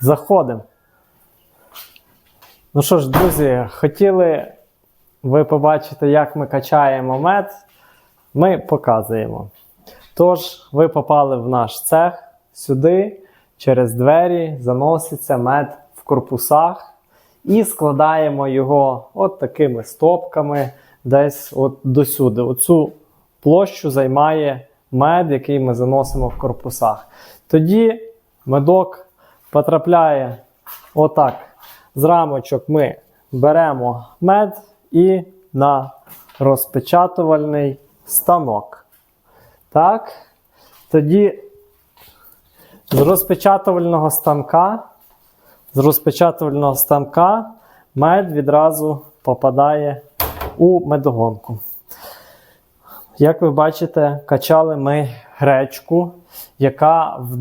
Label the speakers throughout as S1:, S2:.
S1: Заходимо. Ну що ж, друзі, хотіли ви побачити, як ми качаємо мед. Ми показуємо. Тож, ви попали в наш цех сюди, через двері заноситься мед в корпусах і складаємо його от такими стопками десь от досюди. Оцю площу займає мед, який ми заносимо в корпусах. Тоді медок потрапляє отак. З рамочок ми беремо мед і на розпечатувальний станок. Так. Тоді з розпечатувального станка, з розпечатувального станка мед відразу попадає у медогонку. Як ви бачите, качали ми гречку, яка в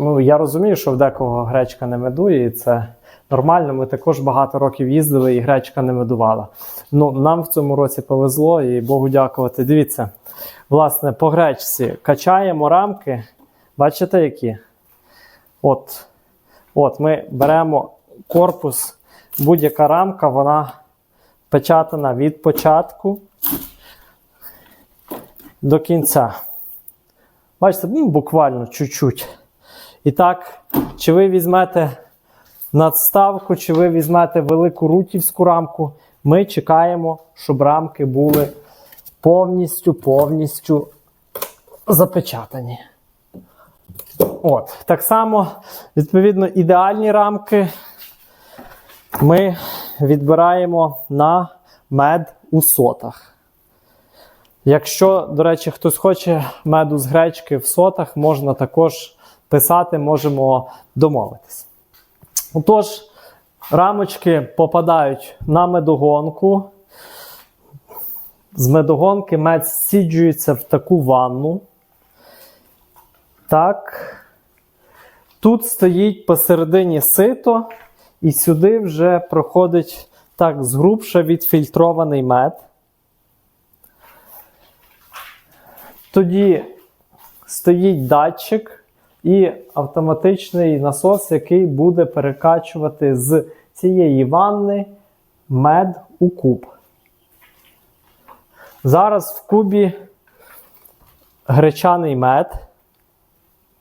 S1: Ну, я розумію, що в декого гречка не медує, і це нормально. Ми також багато років їздили, і гречка не медувала. Ну, нам в цьому році повезло, і Богу дякувати. Дивіться, власне, по гречці качаємо рамки. Бачите, які? От, От ми беремо корпус, будь-яка рамка, вона печатана від початку до кінця. Бачите, ну, буквально чуть-чуть. І так, чи ви візьмете надставку, чи ви візьмете велику рутівську рамку, ми чекаємо, щоб рамки були повністю повністю запечатані. От, Так само, відповідно, ідеальні рамки ми відбираємо на мед у сотах. Якщо, до речі, хтось хоче меду з гречки в сотах, можна також писати, можемо домовитись. Отож, рамочки попадають на медогонку. З медогонки мед сіджується в таку ванну. Так. Тут стоїть посередині сито, і сюди вже проходить так згрубше відфільтрований мед. Тоді стоїть датчик і автоматичний насос, який буде перекачувати з цієї ванни мед у куб. Зараз в кубі гречаний мед,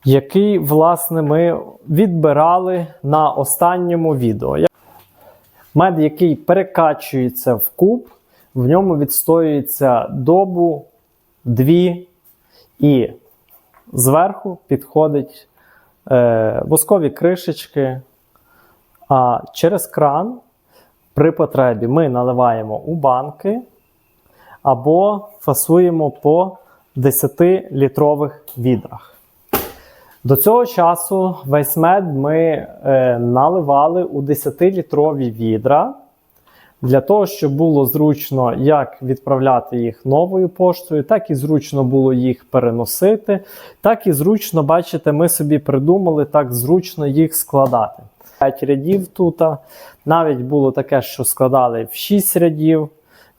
S1: який, власне, ми відбирали на останньому відео. Мед, який перекачується в куб, в ньому відстоюється добу, дві і зверху підходить е, воскові кришечки, а через кран при потребі ми наливаємо у банки або фасуємо по 10-літрових відрах. До цього часу весь мед ми е, наливали у 10-літрові відра. Для того, щоб було зручно як відправляти їх новою поштою, так і зручно було їх переносити, так і зручно, бачите, ми собі придумали так зручно їх складати. 5 рядів тут. Навіть було таке, що складали в 6 рядів.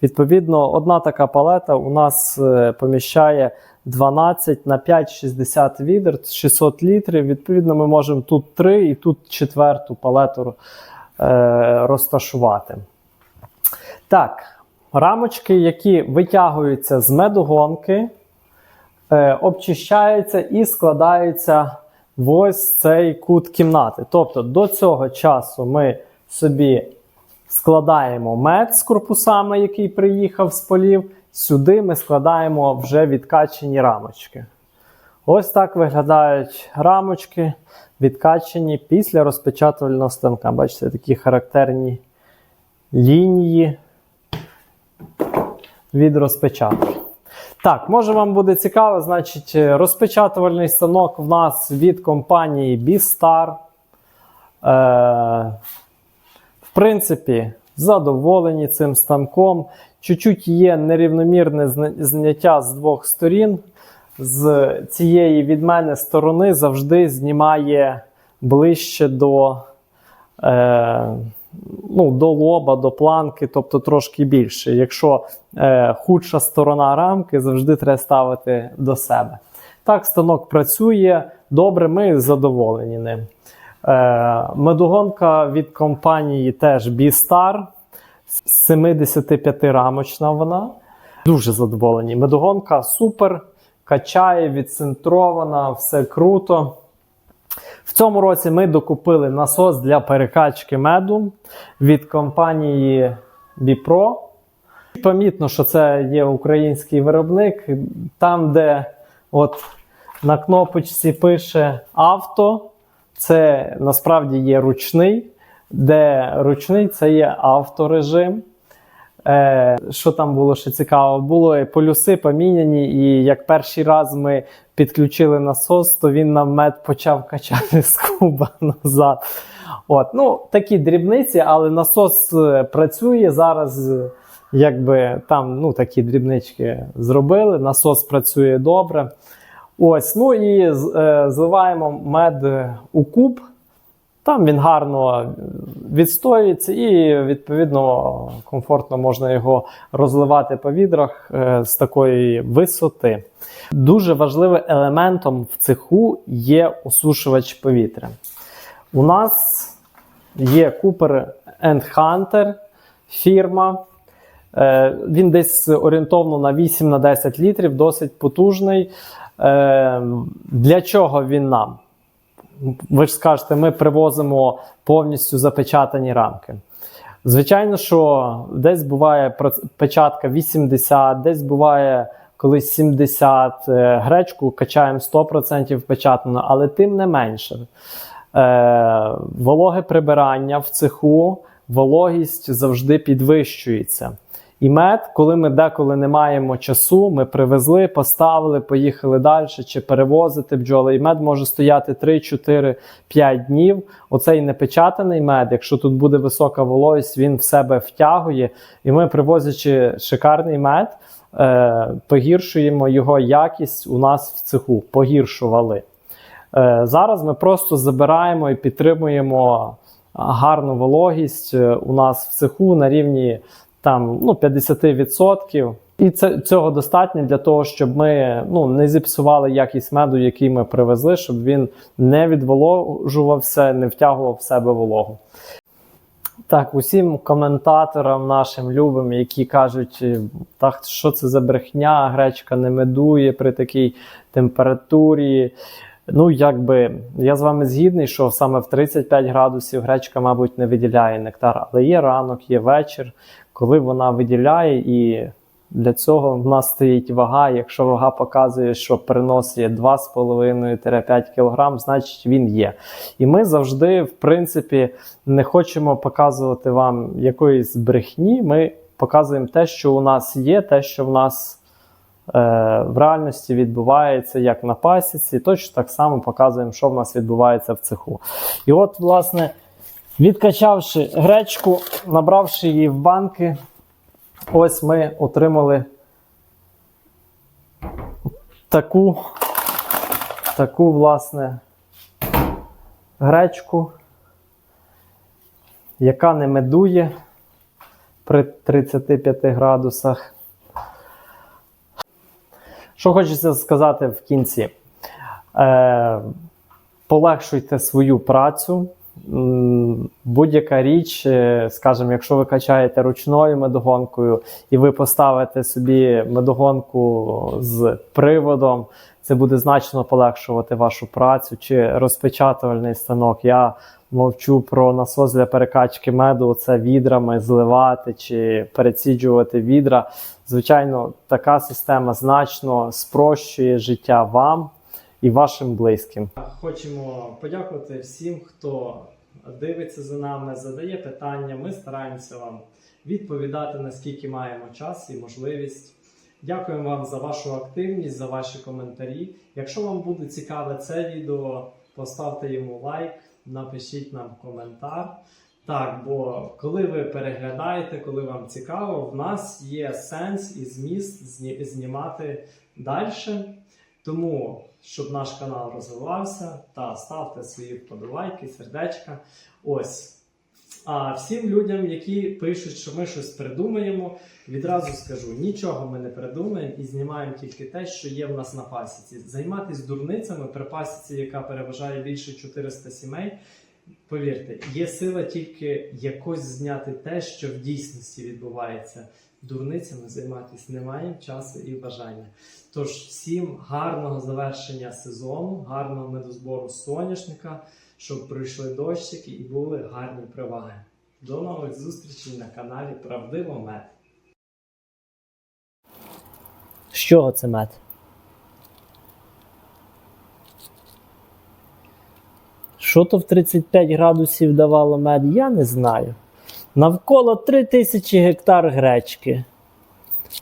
S1: Відповідно, одна така палета у нас е, поміщає 12 на 5 60 відер, 600 літрів. Відповідно, ми можемо тут 3 і тут четверту палету е, розташувати. Так, рамочки, які витягуються з медогонки, е, обчищаються і складаються в ось цей кут кімнати. Тобто до цього часу ми собі складаємо мед з корпусами, який приїхав з полів. Сюди ми складаємо вже відкачені рамочки. Ось так виглядають рамочки, відкачені після розпечатувального станка. Бачите, такі характерні лінії від розпечатки. Так, може вам буде цікаво, значить, розпечатувальний станок в нас від компанії B-Star. Е, В принципі, задоволені цим станком. Чуть-чуть є нерівномірне зняття з двох сторін. З цієї від мене сторони завжди знімає ближче до. Е, ну, до лоба, до планки, тобто трошки більше. Якщо е, худша сторона рамки, завжди треба ставити до себе. Так, станок працює добре, ми задоволені ним. Е, медогонка від компанії теж B-Star. 75 рамочна вона. Дуже задоволені. Медогонка супер, качає, відцентрована, все круто. В цьому році ми докупили насос для перекачки меду від компанії Bipro. Помітно, що це є український виробник. Там, де от на кнопочці пише авто, це насправді є ручний, де ручний це є авторежим. Е, що там було ще цікаво? Було полюси поміняні, і як перший раз ми підключили насос, то він нам мед почав качати з куба назад. От, ну, такі дрібниці, але насос е, працює зараз. е, Якби там ну, такі дрібнички зробили, насос працює добре. Ось, ну і е, зливаємо мед у куб. Там він гарно відстоюється і, відповідно, комфортно можна його розливати по відрах е, з такої висоти. Дуже важливим елементом в цеху є осушувач повітря. У нас є Cooper Hunter фірма. Е, Він десь орієнтовно на 8 на 10 літрів, досить потужний. Е, Для чого він нам? Ви ж скажете, ми привозимо повністю запечатані рамки. Звичайно, що десь буває печатка 80, десь буває колись 70, е, гречку качаємо 100% печатано, але тим не менше. Е, вологе прибирання в цеху, вологість завжди підвищується. І мед, коли ми деколи не маємо часу, ми привезли, поставили, поїхали далі чи перевозити бджоли. І мед може стояти 3, 4, 5 днів. Оцей непечатаний мед, якщо тут буде висока вологість, він в себе втягує. І ми, привозячи шикарний мед, е, погіршуємо його якість у нас в цеху. Погіршували. Е, Зараз ми просто забираємо і підтримуємо гарну вологість е, у нас в цеху на рівні там, ну, 50%. І це, цього достатньо для того, щоб ми ну, не зіпсували якість меду, який ми привезли, щоб він не відволожувався, не втягував в себе вологу. Так, усім коментаторам нашим любим, які кажуть, так що це за брехня, гречка не медує при такій температурі. Ну, якби я з вами згідний, що саме в 35 градусів гречка, мабуть, не виділяє нектар, але є ранок, є вечір, коли вона виділяє, і для цього в нас стоїть вага. Якщо вага показує, що принос є 2,5-5 кг, значить він є. І ми завжди, в принципі, не хочемо показувати вам якоїсь брехні. Ми показуємо те, що у нас є, те, що в нас е, в реальності відбувається як на пасіці, точно так само показуємо, що в нас відбувається в цеху. І от, власне, відкачавши гречку, набравши її в банки, ось ми отримали таку, таку, власне, гречку, яка не медує при 35 градусах. Що хочеться сказати в кінці? Е, полегшуйте свою працю. Будь-яка річ, е, скажімо, якщо ви качаєте ручною медогонкою і ви поставите собі медогонку з приводом, це буде значно полегшувати вашу працю чи розпечатувальний станок. Я мовчу про насос для перекачки меду, це відрами зливати чи переціджувати відра. Звичайно, така система значно спрощує життя вам і вашим близьким. Хочемо подякувати всім, хто дивиться за нами, задає питання. Ми стараємося вам відповідати наскільки маємо час і можливість. Дякуємо вам за вашу активність, за ваші коментарі. Якщо вам буде цікаве це відео, поставте йому лайк, напишіть нам коментар. Так, бо коли ви переглядаєте, коли вам цікаво, в нас є сенс і зміст знімати далі. Тому, щоб наш канал розвивався, та ставте свої вподобайки, сердечка. Ось. А всім людям, які пишуть, що ми щось придумаємо, відразу скажу: нічого ми не придумаємо і знімаємо тільки те, що є в нас на пасіці. Займатися дурницями при пасіці, яка переважає більше 400 сімей, Повірте, є сила тільки якось зняти те, що в дійсності відбувається. Дурницями займатися не маємо часу і бажання. Тож всім гарного завершення сезону, гарного медозбору соняшника, щоб пройшли дощики і були гарні приваги. До нових зустрічей на каналі Правдиво Мед. З чого це мед? Що то в 35 градусів давало мед, я не знаю. Навколо 3000 гектар гречки.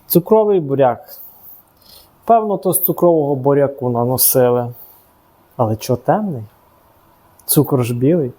S1: Цукровий буряк. Певно, то з цукрового буряку наносили. Але чого темний? Цукор ж білий.